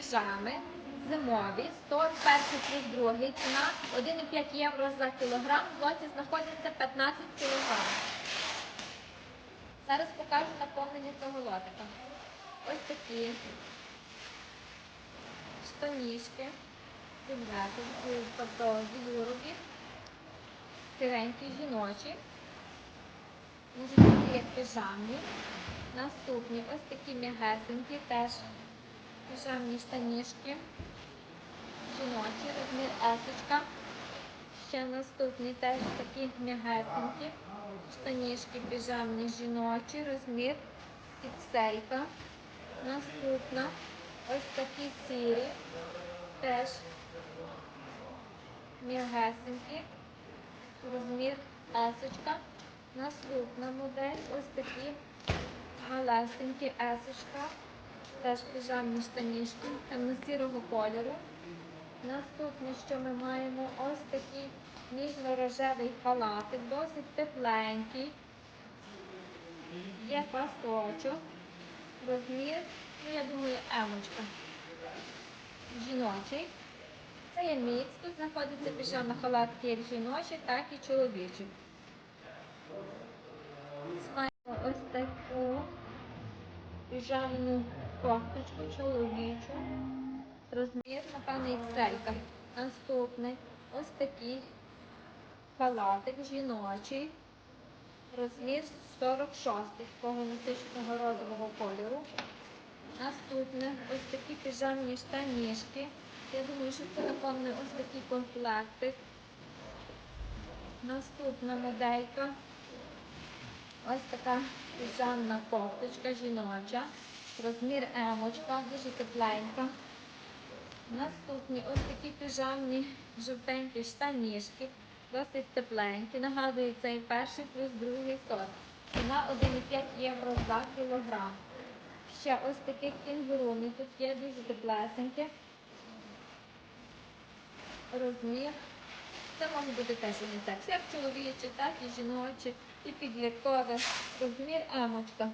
піжами зимові, 101 плюс другий ціна, 1,5 євро за кілограм, в лоті знаходиться 15 кілограм. Зараз покажу наповнення цього лотика. Ось такі штанішки, тобто вілюрові, сиренькі жіночі. Бути як піжамні. Наступні ось такі м'ягесенькі, теж піжамні штанішки. Жіночі, розмір есочка. Ще наступні теж такі м'ягесенькі. Штанішки піжамні жіночі, розмір ікселька. Наступна ось такі сірі, теж м'ягесенькі, розмір есочка. Наступна модель ось такі галесенькі есочка, теж піжамні штанішки темно-сірого кольору. Наступне, що ми маємо, ось такий ніжно-рожевий халатик, досить тепленький. Є пасочок, розмір, ну я думаю, емочка. Жіночий. Це є мікс. Тут знаходиться піжама халат як жіночий, так і чоловічий. Маємо ось таку піжамну кофточку чоловічу. Розмір, напевно, ікселька. Наступний ось такий халатик жіночий. Розмір 46 такого насиченого розового кольору. Наступне ось такі піжамні штанішки. Я думаю, що це напевне ось такий комплектик. Наступна моделька. Ось така піжамна кофточка жіноча. Розмір емочка, дуже тепленька. Наступні ось такі піжамні жовтенькі штанішки, досить тепленькі. Нагадую, цей перший плюс другий сорт. Ціна 1,5 євро за кілограм. Ще ось таких кінгурумі тут є дуже теплесенькі. Розмір. Це може бути теж унітекс, як чоловічі, так і жіночі, і підліткове. Розмір емочка.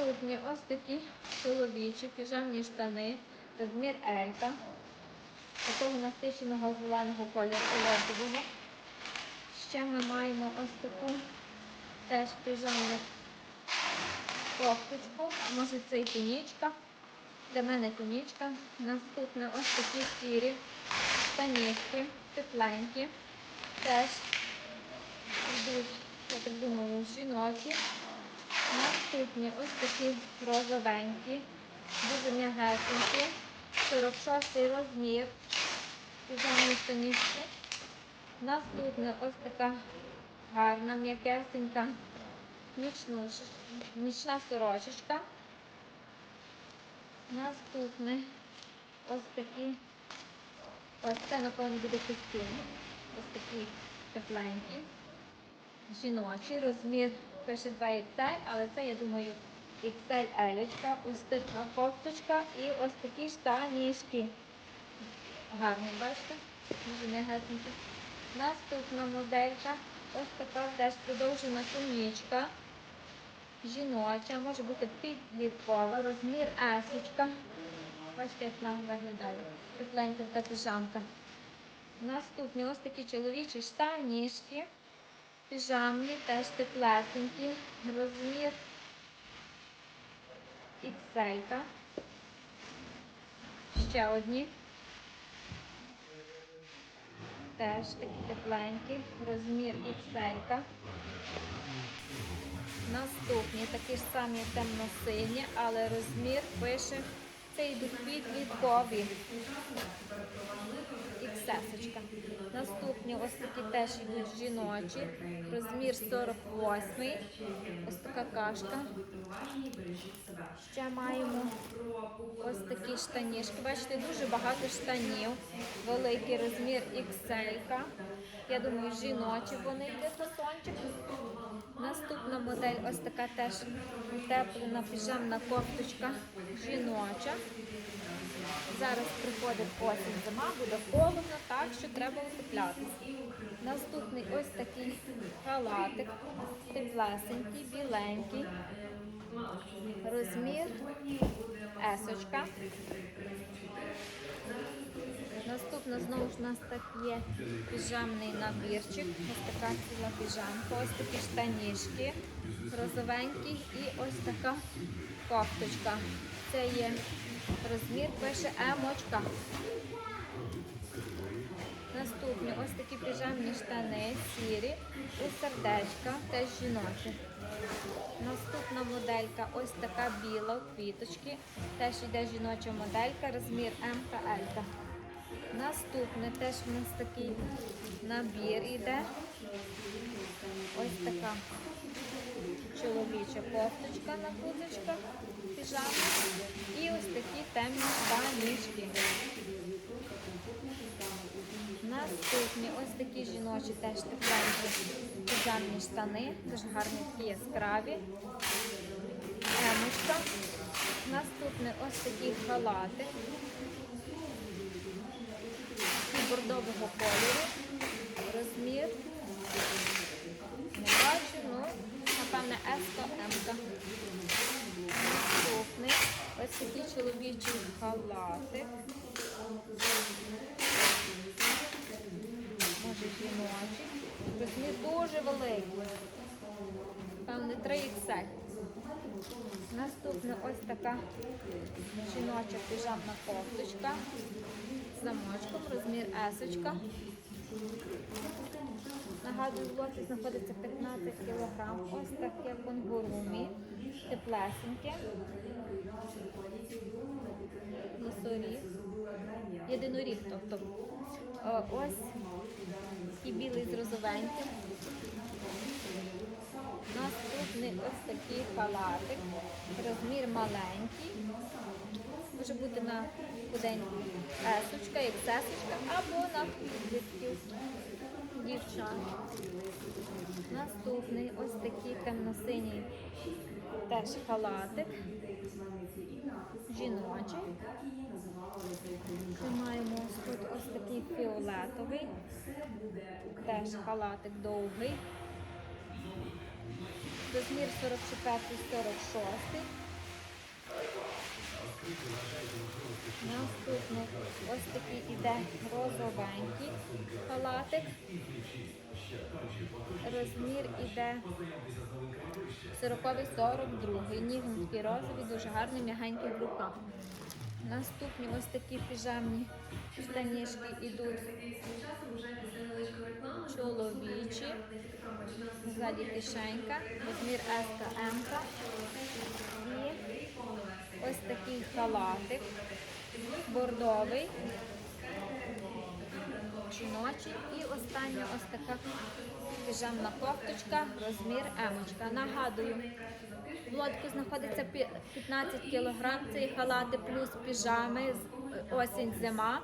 Наступні ось такі чоловічі піжамні штани, розмір Елька, такого насиченого зеленого кольору лосового. Ще ми маємо ось таку теж піжамну кофточку, може це і тунічка. Для мене тунічка. Наступне ось такі сірі штанішки, тепленькі, теж я так думаю, жіночі. Наступні ось такі розовенькі, дуже м'ягесенькі, 46 розмір, піжамні штанішки. Наступне ось така гарна, м'якесенька, нічна сорочечка. Наступне ось такі, ось це, напевно, буде костюм. Ось такі тепленькі, жіночі, розмір пише 2 XL, але це, я думаю, XL елечка, ось така кофточка і ось такі штанішки. Гарні, бачите? Дуже м'ягесенькі. Наступна моделька, ось така теж продовжена тунічка. Жіноча, може бути підліткова, розмір есочка. Бачите, як вона виглядає. Тепленька така піжамка. Наступні ось такі чоловічі штанішки. Піжамні, теж теплесенькі. Розмір XL. Ще одні. Теж такі тепленькі. Розмір XL. Наступні такі ж самі темно-сині, але розмір пише, це йдуть підліткові. XS. Наступні ось такі теж йдуть жіночі. Розмір 48. Ось така кашка. Ще маємо ось такі штанішки. Бачите, дуже багато штанів. Великий розмір XL. Я думаю, жіночі вони йде фасончик. Наступна модель ось така теж утеплена піжамна кофточка жіноча. Зараз приходить осінь зима, буде холодно, так що треба утеплятися. Наступний ось такий халатик, теплесенький, біленький. Розмір есочка. Наступно знову ж у нас так є піжамний набірчик. Ось така ціла піжамка, ось такі штанішки розовенькі і ось така кофточка. Це є розмір, пише емочка. Наступні ось такі піжамні штани сірі у сердечка, теж жіночі. Наступна моделька ось така біла квіточки. Теж йде жіноча моделька, розмір МКЛ. Наступне теж у нас такий набір йде. Ось така чоловіча кофточка на куточках, піжама. І ось такі темні штанішки. Наступні ось такі жіночі теж тепленькі піжамні штани, дуже гарні такі яскраві. Емочка. Наступне ось такі халати бордового кольору. Розмір. Не бачу, ну, напевне, S М. Наступний ось такий чоловічий халатик. Може жіночий. Розмір дуже великий. Певне 3XL. Наступна ось така жіноча піжамна кофточка з замочком, розмір есочка. Нагадую, в лоті знаходиться 15 кг. Ось таке конгурумі, теплесеньке. Носоріг. Єдиноріг, тобто. Ось і білий з розовеньким. Наступний ось такий халатик. Розмір маленький. Може бути на худеньку есочка, як сесочка, або на підлітків дівчат. Наступний ось такий темно-синій теж халатик. Жіночий. Ми маємо тут ось такий фіолетовий. Теж халатик довгий. Розмір 44-46. Наступний ось такий іде розовенький халатик. Розмір іде 40-42. Ніжний розовий, дуже гарний, м'ягенький в руках. Наступні ось такі піжамні штанішки йдуть чоловічі. Ззаді кишенька, розмір S М. І ось такий халатик, бордовий, жіночий. І остання ось така піжамна кофточка, розмір Емочка. Нагадую, лодку знаходиться пі- 15 кг, це халати плюс піжами, осінь, зима.